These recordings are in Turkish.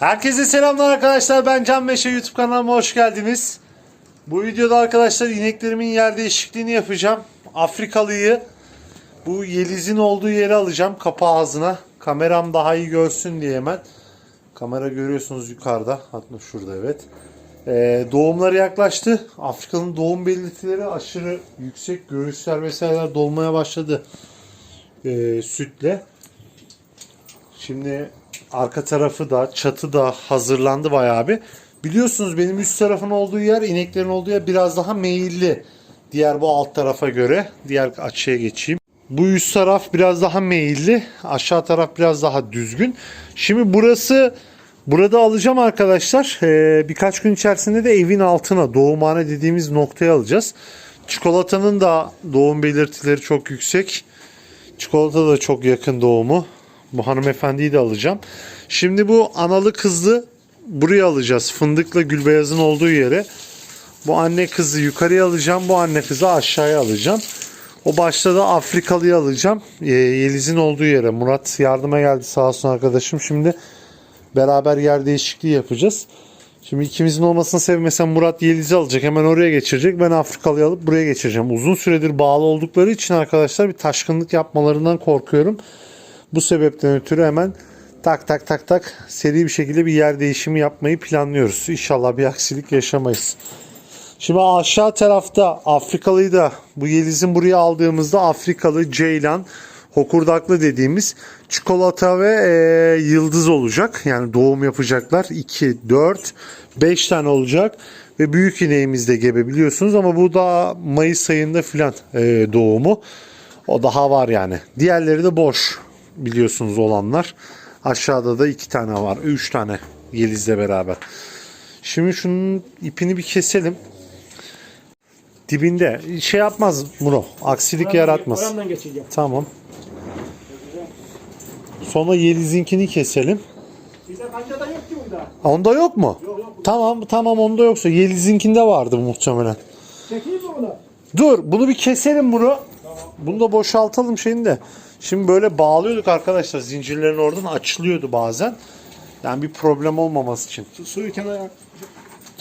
Herkese selamlar arkadaşlar. Ben Can Meşe YouTube kanalıma hoş geldiniz. Bu videoda arkadaşlar ineklerimin yer değişikliğini yapacağım. Afrikalıyı bu Yeliz'in olduğu yere alacağım. Kapı ağzına. Kameram daha iyi görsün diye hemen. Kamera görüyorsunuz yukarıda. Hatta şurada evet. Ee, doğumları yaklaştı. Afrika'nın doğum belirtileri aşırı yüksek. Göğüsler vesaireler dolmaya başladı. Ee, sütle. Şimdi arka tarafı da çatı da hazırlandı bayağı bir. Biliyorsunuz benim üst tarafın olduğu yer ineklerin olduğu yer biraz daha meyilli. Diğer bu alt tarafa göre. Diğer açıya geçeyim. Bu üst taraf biraz daha meyilli. Aşağı taraf biraz daha düzgün. Şimdi burası burada alacağım arkadaşlar. Ee, birkaç gün içerisinde de evin altına doğumhane dediğimiz noktaya alacağız. Çikolatanın da doğum belirtileri çok yüksek. Çikolata da çok yakın doğumu. Bu hanımefendiyi de alacağım. Şimdi bu analı kızlı buraya alacağız. Fındıkla Gülbeyaz'ın olduğu yere. Bu anne kızı yukarıya alacağım. Bu anne kızı aşağıya alacağım. O başta da Afrikalıyı alacağım. Ee, Yeliz'in olduğu yere. Murat yardıma geldi sağ olsun arkadaşım. Şimdi beraber yer değişikliği yapacağız. Şimdi ikimizin olmasını sevmesem Murat Yeliz'i alacak. Hemen oraya geçirecek. Ben Afrikalıyı alıp buraya geçireceğim. Uzun süredir bağlı oldukları için arkadaşlar bir taşkınlık yapmalarından korkuyorum. Bu sebepten ötürü hemen tak tak tak tak seri bir şekilde bir yer değişimi yapmayı planlıyoruz. İnşallah bir aksilik yaşamayız. Şimdi aşağı tarafta Afrikalıyı da bu Yeliz'in buraya aldığımızda Afrikalı Ceylan hokurdaklı dediğimiz çikolata ve e, yıldız olacak. Yani doğum yapacaklar. 2, 4, 5 tane olacak. Ve büyük ineğimiz de gebe biliyorsunuz ama bu da Mayıs ayında filan e, doğumu. O daha var yani. Diğerleri de boş biliyorsunuz olanlar. Aşağıda da iki tane var. Üç tane Yeliz'le beraber. Şimdi şunun ipini bir keselim. Dibinde şey yapmaz Muro. Aksilik yaratmaz. Orandan geçeceğim. Tamam. Sonra Yeliz'inkini keselim. Bizde kancada yok ki bunda. Onda yok mu? Yok yok. Tamam tamam onda yoksa Yeliz'inkinde vardı muhtemelen. Çekeyim mi bunu? Dur bunu bir keselim bunu. Bunu da boşaltalım şeyini de. Şimdi böyle bağlıyorduk arkadaşlar. Zincirlerin oradan açılıyordu bazen. Yani bir problem olmaması için. Su, suyu kenara.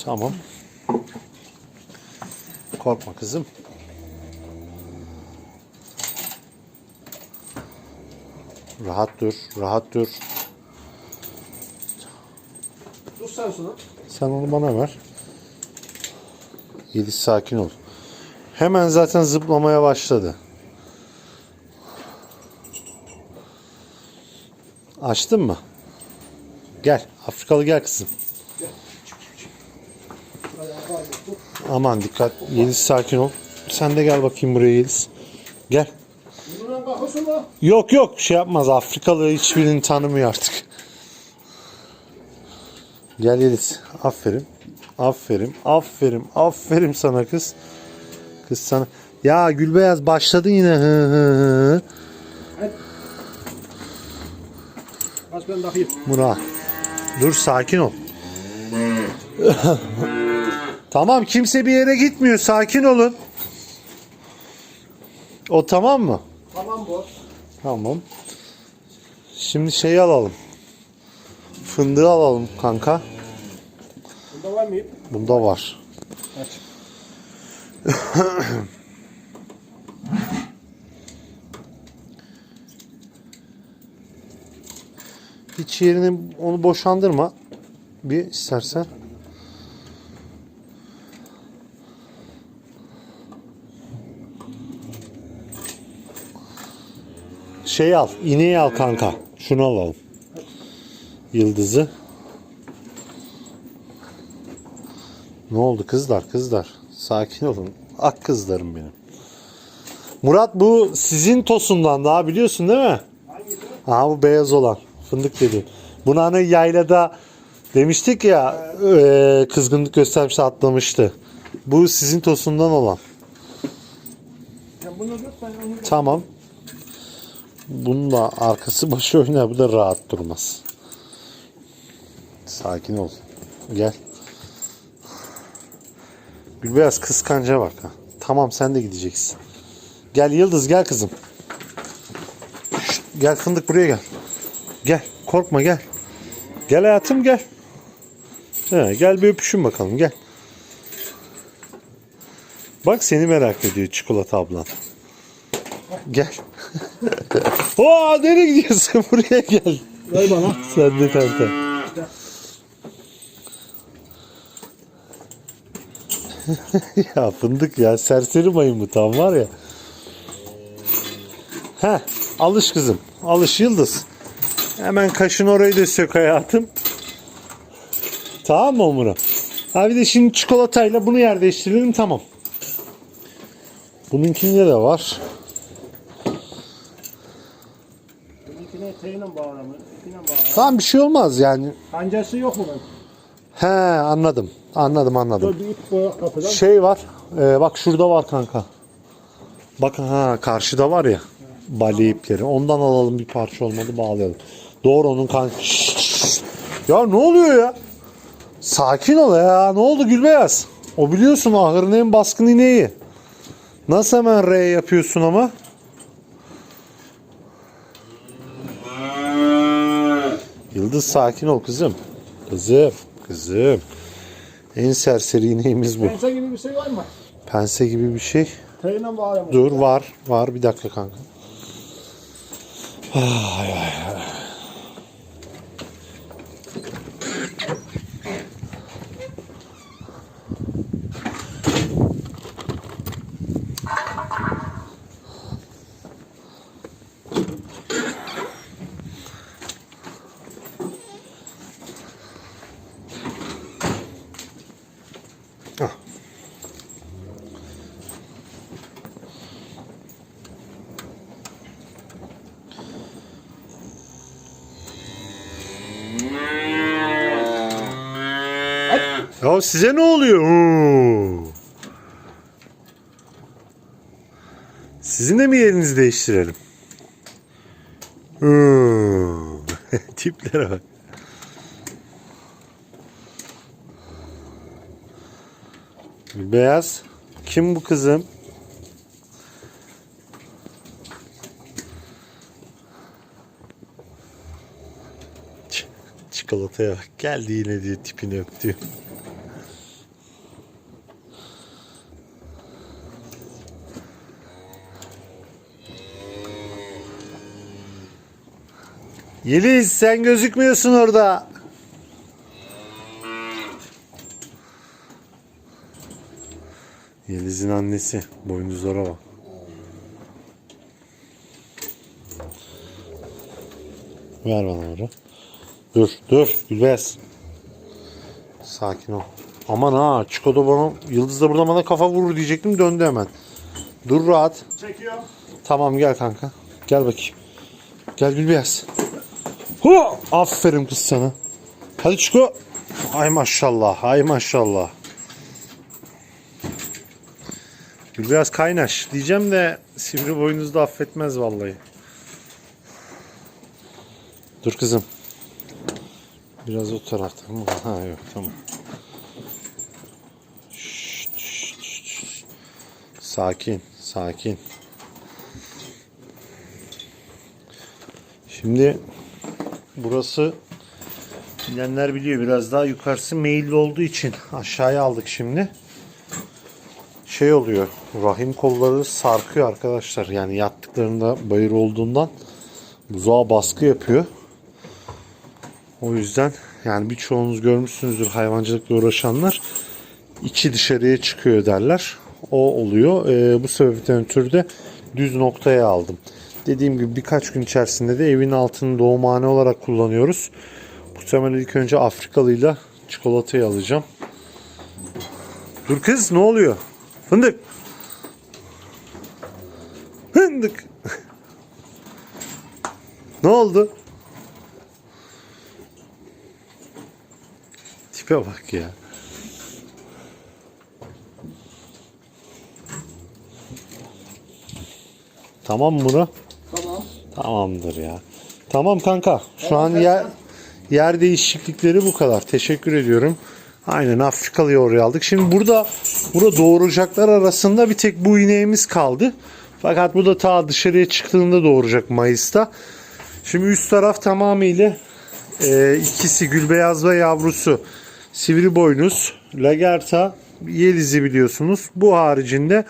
Tamam. Korkma kızım. Rahat dur, rahat dur. Dur sen şunu. Sen onu bana ver. Yeliz sakin ol. Hemen zaten zıplamaya başladı. Açtın mı? Gel. Afrikalı gel kızım. Aman dikkat. Yeliz sakin ol. Sen de gel bakayım buraya Yeliz. Gel. Yok yok şey yapmaz. Afrikalı hiçbirini tanımıyor artık. Gel Yeliz. Aferin. Aferin. Aferin. Aferin sana kız. Kız sana. Ya Gülbeyaz başladın yine. Hı hı hı. Aç ben bakayım. Murat. Dur sakin ol. tamam kimse bir yere gitmiyor. Sakin olun. O tamam mı? Tamam bu. Tamam. Şimdi şeyi alalım. Fındığı alalım kanka. Bunda var mı? Bunda var. Aç. Hiç yerini onu boşandırma. Bir istersen. Şey al, ineği al kanka. Şunu alalım. Yıldızı. Ne oldu kızlar kızlar? Sakin olun. Ak kızlarım benim. Murat bu sizin tosundan daha biliyorsun değil mi? Ha bu beyaz olan. Fındık dediğim. Bunu hani yaylada demiştik ya e, kızgınlık göstermişti atlamıştı. Bu sizin tosundan olan. Ya bunu dur ben onu Tamam. Bunun da arkası başı oynar. Bu da rahat durmaz. Sakin ol. Gel. Gülbeyaz kıskanca bak. Ha. Tamam sen de gideceksin. Gel Yıldız gel kızım. Şşt, gel fındık buraya gel. Gel korkma gel. Gel hayatım gel. He, gel bir öpüşün bakalım gel. Bak seni merak ediyor çikolata ablan. Gel. Oo nereye gidiyorsun? Buraya gel. Ver bana. Sen de kanka. ya fındık ya serseri mayın bu tam var ya. Heh alış kızım. Alış Yıldız. Hemen kaşın orayı da sök hayatım. Tamam mı Omura? Ha bir de şimdi çikolatayla bunu yer değiştirelim tamam. Bununkinde de var. Bununkine teyle bağlamı. Tamam bir şey olmaz yani. Kancası yok mu? He anladım. Anladım anladım. Dur bir ip koyak kapıdan. Şey var. e, bak şurada var kanka. Bak ha karşıda var ya. Bali ipleri. Ondan alalım bir parça olmadı bağlayalım. Doğru onun kan. Ya ne oluyor ya? Sakin ol ya. Ne oldu Gülbeyaz? O biliyorsun ahırın en baskın ineği. Nasıl hemen R yapıyorsun ama? Yıldız sakin ol kızım. Kızım. Kızım. En serseri ineğimiz bu. Pense gibi bir şey var mı? Pense gibi bir şey. Teyle bağlamı. Dur var. Var bir dakika kanka. Ay, ay, ay. Ya size ne oluyor? Sizin de mi yerinizi değiştirelim? Oo. Tiplere bak. Beyaz. Kim bu kızım? Çikolataya bak. Geldi yine diye tipini öptü. Yeliz sen gözükmüyorsun orada. Yeliz'in annesi. Boynuzlara bak. Ver bana onu. Dur dur Gülbez. Sakin ol. Aman ha Çikodo bana Yıldız da burada bana kafa vurur diyecektim döndü hemen. Dur rahat. Çekiyor. Tamam gel kanka. Gel bakayım. Gel Gülbeyaz. Hu! Aferin kız sana. Hadi Çiko. Ay maşallah. Ay maşallah. Gülbeyaz kaynaş. Diyeceğim de sivri boynuz da affetmez vallahi. Dur kızım. Biraz o tarafta mı? Ha yok tamam. Şşt, şşt, şşt. Sakin, sakin. Şimdi burası bilenler biliyor biraz daha yukarısı meyilli olduğu için aşağıya aldık şimdi. Şey oluyor rahim kolları sarkıyor arkadaşlar yani yattıklarında bayır olduğundan buzağa baskı yapıyor. O yüzden yani birçoğunuz görmüşsünüzdür hayvancılıkla uğraşanlar içi dışarıya çıkıyor derler. O oluyor. Ee, bu sebepten ötürü de düz noktaya aldım. Dediğim gibi birkaç gün içerisinde de evin altını doğumhane olarak kullanıyoruz. Muhtemelen ilk önce Afrikalıyla çikolatayı alacağım. Dur kız ne oluyor? Fındık. Fındık. ne oldu? Tipe bak ya. Tamam mı Murat? Tamam. Tamamdır ya. Tamam kanka. Şu an yer, yer değişiklikleri bu kadar. Teşekkür ediyorum. Aynen Afrikalıyı oraya aldık. Şimdi burada burada doğuracaklar arasında bir tek bu ineğimiz kaldı. Fakat bu da ta dışarıya çıktığında doğuracak Mayıs'ta. Şimdi üst taraf tamamıyla Ee, ikisi Gülbeyaz ve yavrusu sivri boynuz, Lagerta, Yeliz'i biliyorsunuz. Bu haricinde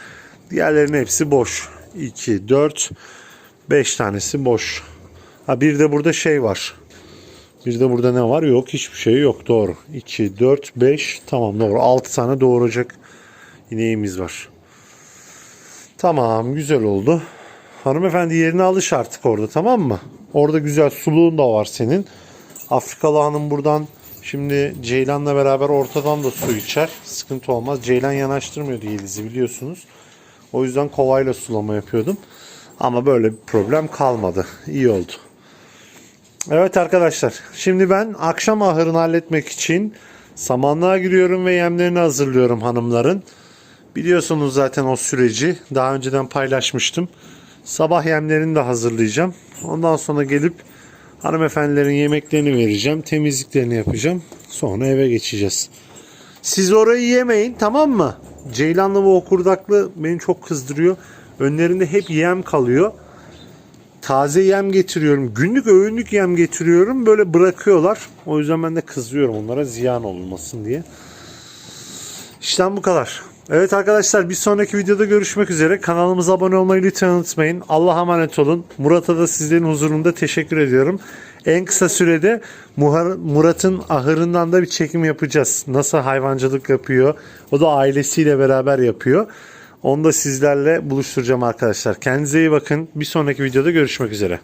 diğerlerinin hepsi boş. 2, 4, 5 tanesi boş. Ha bir de burada şey var. Bir de burada ne var? Yok hiçbir şey yok. Doğru. 2, 4, 5. Tamam doğru. 6 tane doğuracak ineğimiz var. Tamam güzel oldu. Hanımefendi yerine alış artık orada tamam mı? Orada güzel suluğun da var senin. Afrikalı hanım buradan şimdi Ceylan'la beraber ortadan da su içer. Sıkıntı olmaz. Ceylan yanaştırmıyordu Yeliz'i biliyorsunuz. O yüzden kovayla sulama yapıyordum. Ama böyle bir problem kalmadı. İyi oldu. Evet arkadaşlar. Şimdi ben akşam ahırını halletmek için samanlığa giriyorum ve yemlerini hazırlıyorum hanımların. Biliyorsunuz zaten o süreci. Daha önceden paylaşmıştım. Sabah yemlerini de hazırlayacağım. Ondan sonra gelip hanımefendilerin yemeklerini vereceğim. Temizliklerini yapacağım. Sonra eve geçeceğiz. Siz orayı yemeyin tamam mı? Ceylanlı ve okurdaklı beni çok kızdırıyor. Önlerinde hep yem kalıyor. Taze yem getiriyorum. Günlük öğünlük yem getiriyorum. Böyle bırakıyorlar. O yüzden ben de kızıyorum onlara ziyan olmasın diye. İşten bu kadar. Evet arkadaşlar bir sonraki videoda görüşmek üzere. Kanalımıza abone olmayı lütfen unutmayın. Allah'a emanet olun. Murat'a da sizlerin huzurunda teşekkür ediyorum. En kısa sürede Murat'ın ahırından da bir çekim yapacağız. Nasıl hayvancılık yapıyor. O da ailesiyle beraber yapıyor. Onu da sizlerle buluşturacağım arkadaşlar. Kendinize iyi bakın. Bir sonraki videoda görüşmek üzere.